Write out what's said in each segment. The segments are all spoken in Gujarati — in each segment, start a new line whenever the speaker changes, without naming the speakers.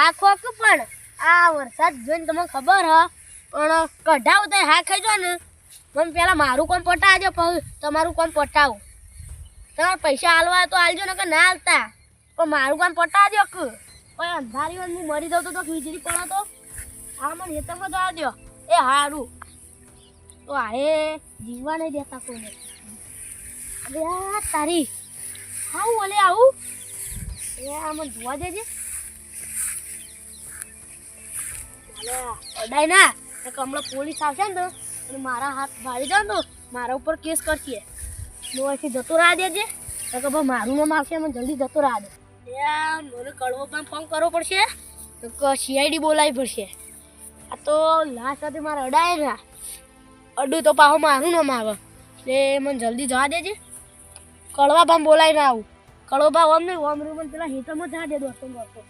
હા ખોક પણ? આ વરસાદ જોઈને તમને ખબર હ? પણ કઢાવ તો હા ખાઈજો ને. મને પેલા મારું કોમ પટાવજો પછી તમારું કોમ પટાવો. તમારે પૈસા હાલવા તો હાલજો ને કે ના હાલતા. પણ મારું કામ પટાવજો કે. પણ અંધારી હું મરી દઉં તો વીજળી પણ તો. હા, મને હેતરમાં જવા દો એ હારું. તો આ એ જીવવા નહીં દેતા કોઈને. અરે તારી. આવું ઓલે આવું? એ આ જોવા દેજે. અડાય ના. હમણાં પોલીસ આવશે ને તો, અને મારા હાથ ભાળી જાય તો, મારા ઉપર કેસ કરશે. હું અહીંથી જતો રાહ દેજે. કે ભાઈ મારું નામ આવશે મને જલ્દી જતો રાહ દે. મને કડવો પણ ફોન કરવો પડશે. સીઆઈડી બોલાવી પડશે. આ તો લાસ્ટ સાથે મારે અડાય ના. અડું તો પાહો મારું નામ આવે. એટલે મને જલ્દી જવા દેજે. કડવા પણ બોલાવી ના આવું. કડવા ભાવ આમ નહીં ઓમ રૂમ પેલા હિતમાં જવા દે દોસ્તો દોસ્તો.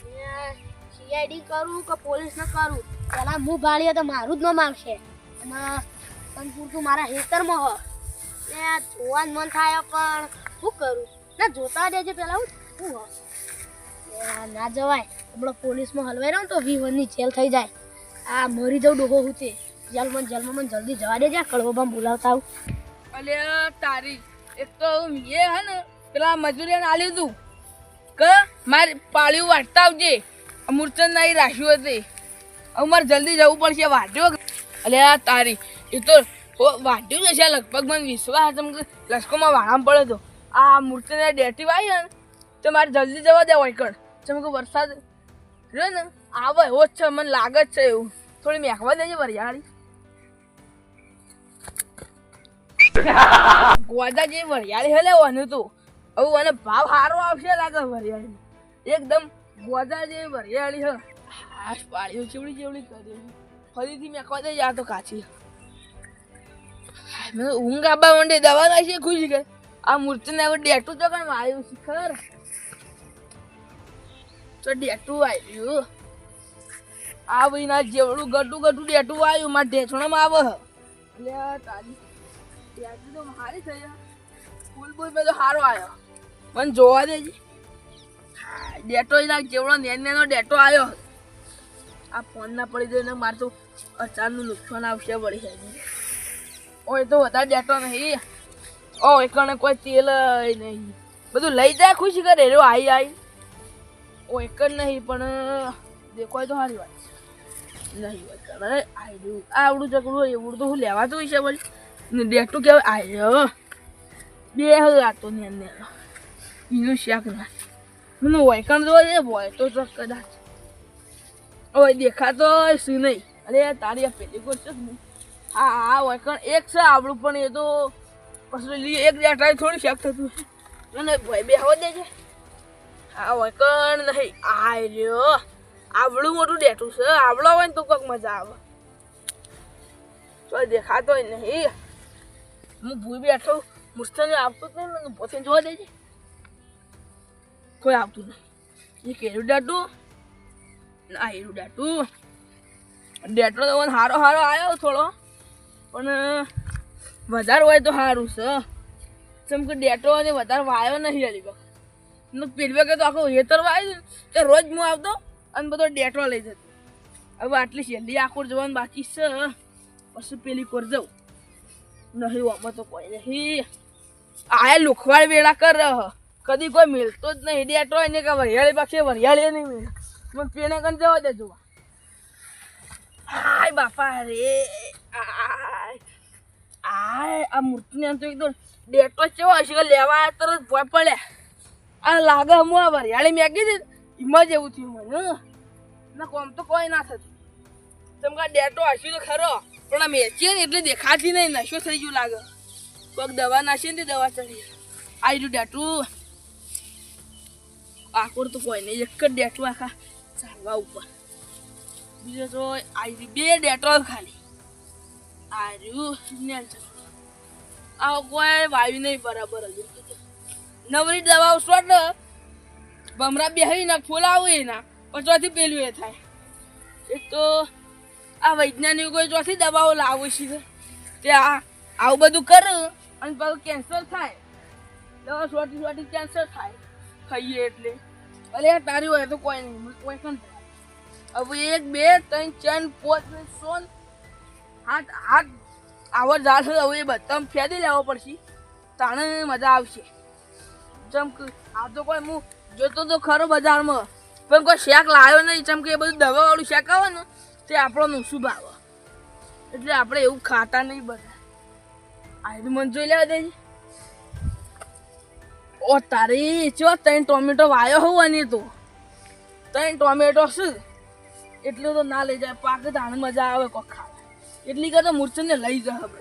સીઆઈડી કરું કે પોલીસ ને કરું? પેલા હું ભાળીએ તો મારું જ નામ આવશે એમાં પણ પૂરતું મારા હેતરમાં હો. આ જોવાનું મન થાય પણ શું કરું? ના, જોતા દેજે પેલા હું. શું હો. ના જવાય. હમણાં પોલીસમાં હલવાઈ રહ્યો ને તો વી વનની જેલ થઈ જાય. આ મરી જવું ડોહો હું તે. જેલમાં ને જેલમાં મને જલ્દી જવા દેજે કડવો બામ બોલાવતા આવું.
અલે, તારી. એક તો મેં હે ને, પેલા મજૂરીને આલ્યું તું કે, મારે પાળ્યું વાટતા આવજે. આ મૂર્છન નહીં રાખ્યું હતી હવે મારે જલ્દી જવું પડશે વાટ્યો અલે આ તારી, એ તો હો- જશે લગભગ મને વિશ્વાસ હતો લશ્કોમાં વાળામાં પડ્યો હતો આ મૂર્તિને ડેટી આવી ને, તો મારે જલ્દી જવા દે વૈકણ જેમ કે વરસાદ રહ્યો ને, આવે, એવો જ છે, મને લાગે જ છે એવું. થોડી મેખવા દેજે, વરિયાળી. ગોદા જે વરિયાળી હલે વાનું તું. હવે અને ભાવ સારો આવશે લાગે વરિયાળી. એકદમ ગોદા જે વરિયાળી હ. હાશ, પાળ્યો, ચેવડી ચેવડી કરી ફરીથી મેં કહી જા તો કાચી. મેં ઊંઘ આબા મંડે દવા નાખી ખુશ ગઈ આ મૂર્તિને હવે ડેટું તો કઈ આવ્યું છે ખર તો ડેટું આવ્યું આ ભાઈ ના જેવડું ગટું ગટું ડેટું આવ્યું મારા ઢેચણામાં આવે. એટલે તારી. ત્યાંથી તો હારી થઈ ફૂલ ફૂલ મેં તો સારો આવ્યો મને જોવા દેજે. ડેટો ના જેવડો નેન નેનો ડેટો આવ્યો આ ફોન ના પડી જાય મારે તો અચાનક નુકસાન આવશે પડી જાય ઓય તો વધારે ડેટો નહીં. ઓ એકણે કોઈ તેલ નહીં. બધું લઈ જાય ખુશ કરે રે આઈ આઈ. ઓ એક જ નહીં, પણ દેખાય તો સારી વાત. નહીં વાત કરે આઈ આવડું ચકડું એવડું તો હું લેવાતું હોય છે ને ડેટું કેવાય, આયો. બે હતો ને એને એનું શાક ના મને વૈકણ જોવા દે હોય તો તો કદાચ. હવે દેખાતો શું નહીં. અરે તારી આ પેલી કોટ છે હા હા વૈકણ એક છે આપણું, પણ એ તો પછી એક ડેટા થોડી શાક થતું અને ભાઈ બે હવા દેજે. હા વૈકણ નહીં, આ રહ્યો. આવડું મોટું ડેટું છે. આવડો હોય ને તો કોઈક મજા આવે. તો દેખાતો નહીં. હું ભૂઈ બેઠો, મુસ્તને આવતું જ નહીં પોતે જોવા દેજે. કોઈ આવતું નહીં. એ કેરું ડાટું ના એરું ડાટું ડેટો તો હારો હારો આવ્યો થોડો, પણ વધારે હોય તો સારું છે. જેમ કે ડેટો અને વધારે વાયો નહીં અલી વખત પેલી વખત તો આખો હેતર વાય તો રોજ હું આવતો અને બધો ડેટો લઈ જતો. હવે આટલી છેલ્લી આખોર જવાનું બાકી છે, પછી પેલી કોર જવું નહીં, આમાં તો કોઈ નહીં. આ લુખવાડ વેળા કર. કદી કોઈ મિલતો જ નહીં. ડેટો ને કે વરિયાળી પક્ષી વરિયાળી નહીં મિલે. મને પેને કન જવા દે જોવા આય બાપા રે. આય. આ મૂર્તિને તો એકદમ ડેટો કેવો હશે કે લેવા તરત ભોય પડે. આ લાગે હું આ વરિયાળી મેગી દે એમાં એવું થયું મને ના, કોમ તો કોઈ ના થતું. તેમ કે ડેટો હશે તો ખરો, પણ આ મેચીએ ને એટલે દેખાતી નહીં, નશો થઈ ગયું લાગે. કોઈક દવા નાશે ને દવા ચડી આવી ડેટું. આકોર તો કોઈ નહીં, એક જ ડેટો આખા ચાલવા ઉપર. બીજો તો આવી બે ડેટો ખાલી. આ રહ્યું આ કોઈ વાયુ નહીં, બરાબર હજુ નવરી દવાઓ શોટ ને ભમરા બેહી ના ફોલાવું એના પણ ચોથી પેલું એ થાય. એક તો આ વૈજ્ઞાનિકો ચોથી દવાઓ લાવે છે તે. આ, આવું બધું કરું, અને પછી કેન્સર થાય. દવા સોટી સોટી કેન્સર થાય. ખાઈએ એટલે. અરે તારી હોય તો કોઈ નહીં કોઈ પણ હવે એક, બે, ત્રણ, ચાર, પાંચ ને સોન હાથ હાથ આવો ઝાડ હવે એ બધા ફેદી લેવો પડશે તાણે મજા આવશે. જેમ કે, આ તો કોઈ હું જોતો તો ખરો બજારમાં. પણ કોઈ શેક લાવ્યો નહીં, જેમ કે એ બધું દવાવાળું શેક આવે ને, તે આપણો શું ભાવ એટલે આપણે એવું ખાતા નહીં બધા. આ તો મને જોઈ લેવા દેજે. ઓ તારી, ચો ત્રણ ટોમેટો વાયો હોવાની તો? ત્રણ ટોમેટો છે એટલું તો ના લઈ જાય, પાક તાણે મજા આવે કોક એટલી કરતા મૂર્છને લઈ જાય હવે.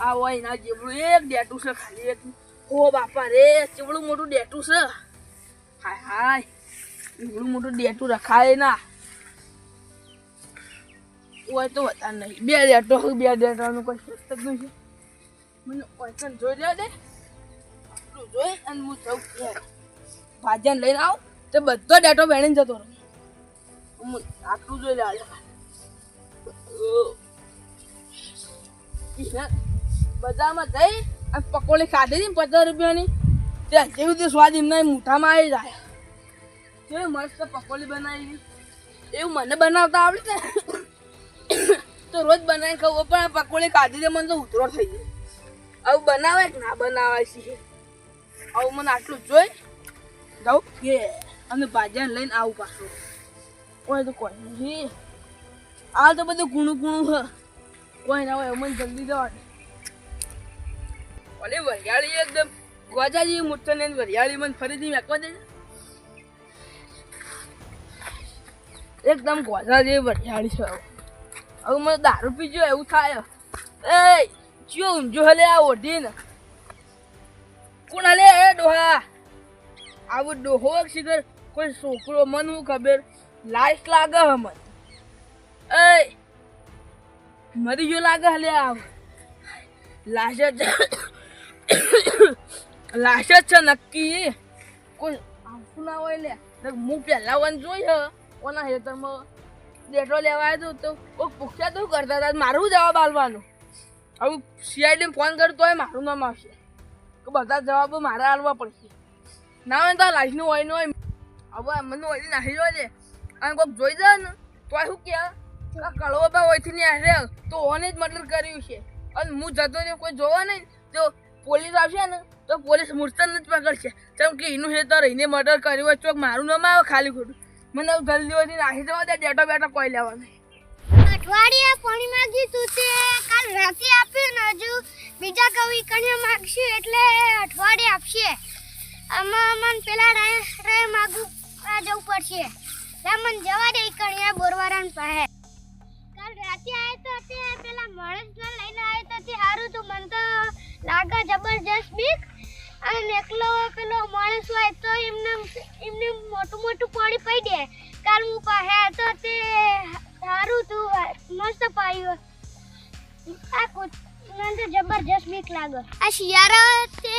આ હોય ના જેવડું એક ડેટું છે ખાલી એક. ઓ બાપા રે, ચેવડું મોટું ડેટું છે. હાય હાય એવડું મોટું ડેટું રખાય ના. હોય તો વધારે નહીં. બે ડેટો, બે ડેટાનું કોઈ સસ્ત જ નથી મને ઓછન જોઈ લે દે જોઈ અને હું જઉં ઘેર. ભાજન લઈને આવું તો બધો ડેટો બેણીને જતો રહું. હું આટલું જોઈ લે આજે બજારમાં જઈ અને પકોડી ખાધી હતી પચાસ રૂપિયાની? ત્યાં જેવી તે સ્વાદ એમના મૂઠામાં આવી જાય. કેવી મસ્ત પકોડી બનાવી. એવું મને બનાવતા આવડે ને? તો રોજ બનાવી ખાવું પણ પકોડી ખાધી તો મને તો ઉતરો થઈ ગયો આવું બનાવે કે ના બનાવે છે? આવું મને આટલું જોઈ. જાઉં. કે અને ભાજ્યા લઈને આવું પાછું. કોઈ તો કોઈ નહીં. આ તો બધું કૂણું ગુણું હ. કોઈ ના હોય મને જલ્દી જવાનું. ભલે વરિયાળી એકદમ ગોજાજી મૂર્તો ને વરિયાળી મને ફરીથી મેકવા દે એકદમ ગોજા જેવી વરિયાળી છે હવે મને દારૂ પીજો એવું થાય. એ, ચિયો ઊંઝો હલે આ ઓઢી ને કોણ હલે એ ડોહા. આવો ડોહો શિખર. કોઈ છોકરો મન હું ખબર? લાઈસ લાગે હમન એ મરી ગયો લાગે હલે આવ લાશ જ લાશ જ છે નક્કી. કોઈ આવતું ના હોય લે. હું પહેલા વન જોઈ ઓના હેતરમાં ડેટો લેવા આવ્યો તો કોઈ પૂછ્યા તો કરતા હતા, મારું જવાબ આલવાનું. આવું સીઆઈડી ફોન કરતો હોય, મારું નામ આવશે. તો બધા જવાબો મારે આલવા પડશે. ના હોય તો લાઈફનું હોય ને હોય. હવે મને હોય નાખી જોવા દે અને કોઈક જોઈ જાય ને તો શું કે આ કળવો બા હોયથી નહીં આરે તો ઓને જ મર્ડર કર્યું છે. અને હું જતો રહ્યો કોઈ જોવા નહીં તો પોલીસ આવશે ને તો પોલીસ મૂર્તન જ પકડશે. કેમ કે એનું હેતર રહીને મર્ડર કર્યું હોય ચોક મારું નામ આવે ખાલી ખોટું. મને જલ્દી નાખી જવા દે ડેટો બેટો કોઈ લેવા નહીં.
અઠવાડિયા પાણી માંગ્યું તું તે કાલ બીજા કવિ કન્યા માગશે એટલે અઠવાડિયે આપશે. આમાં અમને પેલા રે માગું જવું પડશે. લે જવા દે કન્યા બોરવારાન પાસે. કાલ રાતે આયો તો તે પેલા માણસને લઈને આયો તો તે સારું તું, મન તો લાગે જબરજસ્ત બીક. અને એકલો પેલો માણસ હોય તો એમને એમને મોટું મોટું પાણી પડી દે. કાલ હું પાસે તો તે સારું તું મસ્ત પાયું. આ કૂત મને તો જબરજસ્ત બીક લાગે. આ શિયાળો તે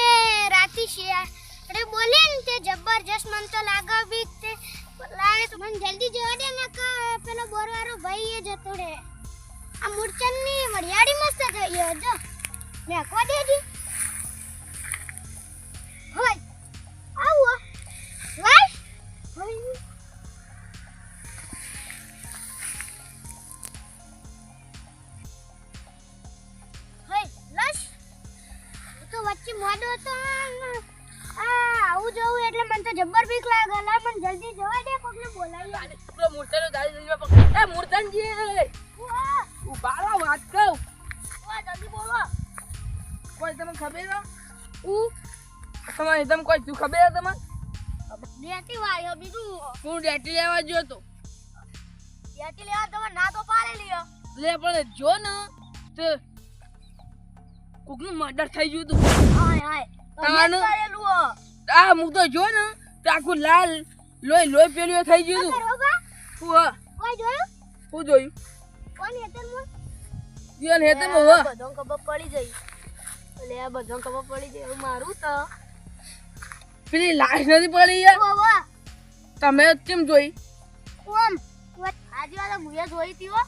રાતી શિયાળે બોલે ને તે જબરજસ્ત મન તો લાગે બીક તે. લાગે તો મને જલ્દી જવા દે ને કે પેલો બોરવારો ભાઈ એ જતો રહે. આ મૂર્છનની વરિયાળી મસ્ત થઈ ગયો જો. મેં દેજી હોય બોલાવી
પેલો મૂર્તનો દાદી જલ્દી પકડ. એ મૂર્તનજી
વાહ
વાત કહું.
વાહ જલ્દી બોલો.
કોઈ તમને ખબર ઉ તમારે તમે કોઈ તું ખબર તમને?
ડેટી વાયો બીજું.
હું ડેટી લેવા ગયો તો.
ડેટી લેવા તમે ના તો પાડે લ્યો.
લે પણ જો ને તો કોકનું મર્ડર થઈ ગયું હતું.
હાય હાય.
તમારું? આ હું. તો જો ને તો આખું લાલ લોહી લોહી પેલું થઈ ગયું હતું હું.
કોઈ જોયું?
હું જોયું.
કોણ હેતરમાં?
ઈવન હેતર મો હા.
બધો ખબર પડી જઈ એટલે આ બધો ખબર પડી જઈ હું મારું તો.
પેલી લાશ નથી પડી યાર. તમે કેમ જોઈ?
કોમ?
આજે વાળા મુયા જોઈ હતી હો.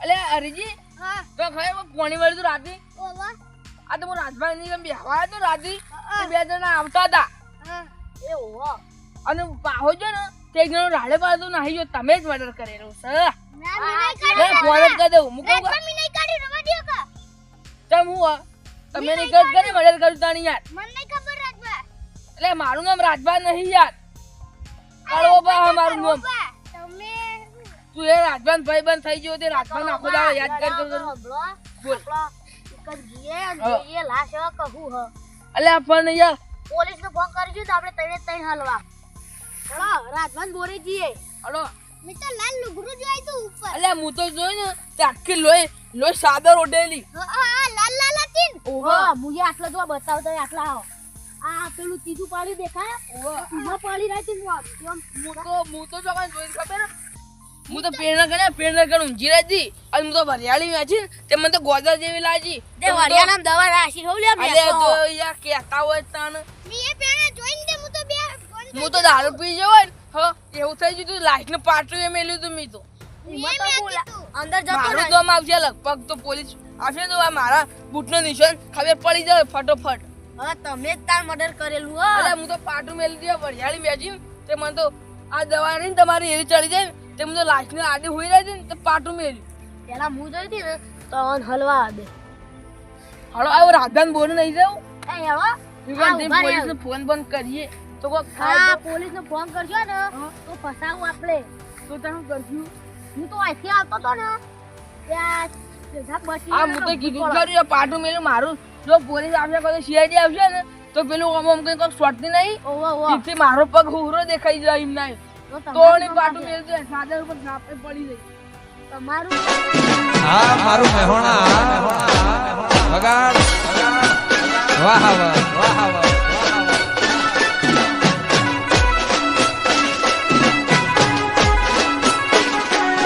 અલે હરીજી
હા.
તો ખબર પોણી વાળી તો રાતી?
વાહ
આ તો હું રાજભાઈ ની બેહવા તો રાતી. તે બે જણા આવતા હતા.
હા.
એ ઓહો
અને પાહો છે ને તે જણો રાડે પાડતો નાહી જો તમે જ મર્ડર કરેલો છે.
ના નહીં
ફોન જ કરી દઉં મુકો
રાજભા મેં નહીં કાઢી રવા દ્યો કા?
તમ હું આ? તમે ની કદ કરી મર્ડર કરું તાણી યાર.
મને નહીં ખબર રાજભા.
એટલે મારું નામ રાજભા નહીં યાર. કાળો બા મારું નામ.
તમે
તું એ રાજભાન ભાઈ બંધ થઈ ગયો તે રાજભાન આખો દાડો યાદ કર કર. બોલ. અલ્યા પણ યાર
પોલીસ નો ફોન કરજો તો આપણે તઈને તઈ હલવા. ચલો રાજભાન બોરી
અડો
મેં તો લાલ લુગડું જોઈ તું ઉપર.
અલ્યા હું તો જોઈ ને તે આખી લોય લોય સાદર ઓઢેલી.
હા, લાલ લાલ હતી
ઓહો. મુજે આટલો જો બતાવ તો આટલા આવો. આ પેલું ત્રીજું પાડી દેખાય?
ઓહો.
ઊભા પાડી રાખી હું આમ
હું તો હું તો જો કાંઈ જોઈ ખબર હું? તો પેરના ગણ્યા પેરના ગણ ઊંઘી રહી હતી અને હું તો વરિયાળી વેચી તે મને તો ગોદર જેવી લાગી.
તે વરિયાળામાં દવા રાશી હોવ લે
તો યાર કેતા હોય તાણ
મેં એ જોઈને હું તો
દારૂ પી જવો ને હ એવું થઈ ગયું તું લાઈટનું પાટું એ મેલ્યું તું મી તો.
અંદર જતો
મારું દમ આવશે લગભગ તો પોલીસ આવશે તો આ મારા બૂટનો નિશાન ખબર પડી જાય ફટોફટ.
હા તમે જ તાર મર્ડર કરેલું હો.
અરે હું તો પાટું મેલી દીધા વરિયાળી વેચી તે મને તો આ દવા નહીં તમારી એવી ચડી જાય તે મને તો લાઈટની આડે હોઈ રહી ને તો પાટું મેલ્યું.
પેલા હું જોઈ હતી ને તો હલવા આદે
હળો આવો રાધાન બોલ નહીં જાઉં.
એ હેળો
ફોન બંધ કરીએ. તો કોક
હા પોલીસ નો ફોન કરજો ને. તો ફસાવું આપણે.
તો તને કરશું
હું તો અહીંથી આવતો તો ને. ત્યાં
આ હું તો કીધું એ પાટું મેલ્યું મારું જો પોલીસ આવશે કોઈ સીઆઈડી આવશે ને તો પેલું આમ આમ કઈ કોક શોટતી નહીં.
ઓવો ઓવો
તેથી મારો પગ હુરો દેખાઈ જાય એમ નહીં.
તો
તો ને પાટું
છે.
મેલતું સાદર ઉપર છાપે પડી જાય.
તમારું
હા મારું મહેણા. વગાડ વાહ વાહ વાહ વાહ.